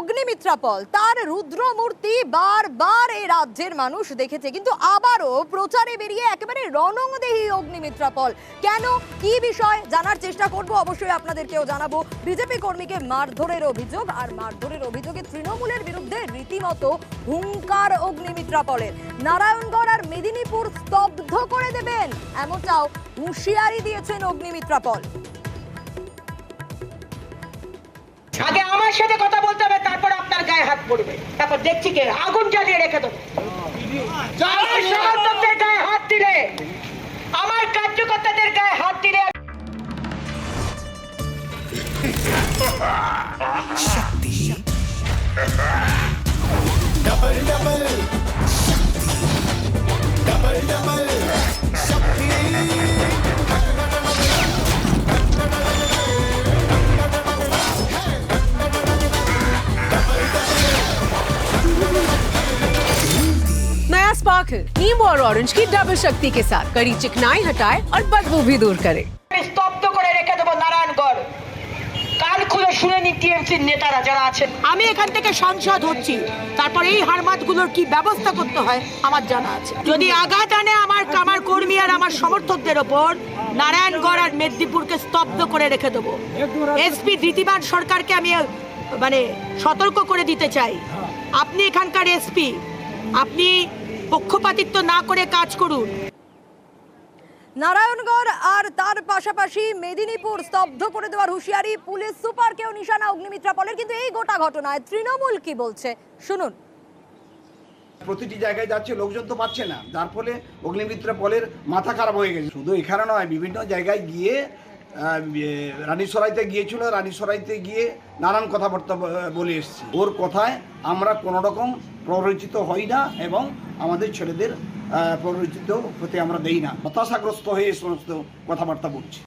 অগ্নিমিত্রা পল তার রুদ্রমূর্তি বারবার এই রাজ্যের মানুষ দেখেছে, কিন্তু আবারও প্রচারে বেরিয়ে একেবারে রণংদেহী অগ্নিমিত্রা পল কেন? কি বিষয়? জানার চেষ্টা করব, অবশ্যই আপনাদেরকেও জানাব। বিজেপি কর্মীকে মারধরের অভিযোগ, আর মারধরের অভিযোগে তৃণমূলের বিরুদ্ধে রীতিমতো হুঙ্কার অগ্নিমিত্রা পলের নারায়ণগড় আর মেদিনীপুর স্তব্ধ করে দেবেন, এমনটাও হুঁশিয়ারি দিয়েছেন অগ্নিমিত্রা পল আচ্ছা। আগে আমার সাথে কথা বলতে হবে তারপর আপনার গায়ে হাত পড়বে। তারপর দেখছি কে আগুন জ্বালিয়ে রেখে দেবো। গায়ে হাত দিলে আমার কার্যকর্তাদের গায়ে হাত দিলে শক্তি। स्पार्कल नींबू और ऑरेंज की डबल शक्ति के साथ कड़ी चिकनाई हटाए और बदबू भी दूर करे আমি স্তব্ধ করে রেখে দেবো নারায়ণগড় কান খুলে শুনে নি টিএমসির নেতারা যারা আছেন আমি এখান থেকে সাংসদ হচ্ছি তারপর এই হারমাতগুলোর কি ব্যবস্থা করতে হয় আমার জানা আছে যদি আঘাত আনে আমার আমার কর্মী আর আমার সমর্থকদের ওপর নারায়ণগড় আর মেদিনীপুরকে স্তব্ধ করে রেখে দেবো এসপি ধৃতিমান সরকারকে আমি মানে সতর্ক করে দিতে চাই আপনি এখানকার এসপি আপনি পক্ষপাতিত্ব না করে কাজ করুন। নারায়ণগড় আর তার পাশাপাশি মেদিনীপুর স্তব্ধ করে দেওয়ার হুঁশিয়ারি পুলিশ সুপারকেও নিশানা অগ্নিমিত্রা পলের কিন্তু এই গোটা ঘটনায় তৃণমূল কি বলছে? শুনুন। প্রতিটি জায়গায় যাচ্ছে লোকজন তো পাচ্ছে না। যার ফলে অগ্নিমিত্রা পলের মাথা খারাপ হয়ে গেছে। শুধু এখানে নয় বিভিন্ন জায়গায় গিয়ে রানীসরাইতে গিয়েছিল রানীসরাইতে গিয়ে নানান কথাবার্তা বলে এসেছি। ওর কথায় আমরা কোনো রকম প্ররোচিত হই না এবং আমাদের ছেলেদের প্ররোচিত হতে আমরা দেই না। হতাশাগ্রস্ত হয়ে সমস্ত কথাবার্তা বলছি।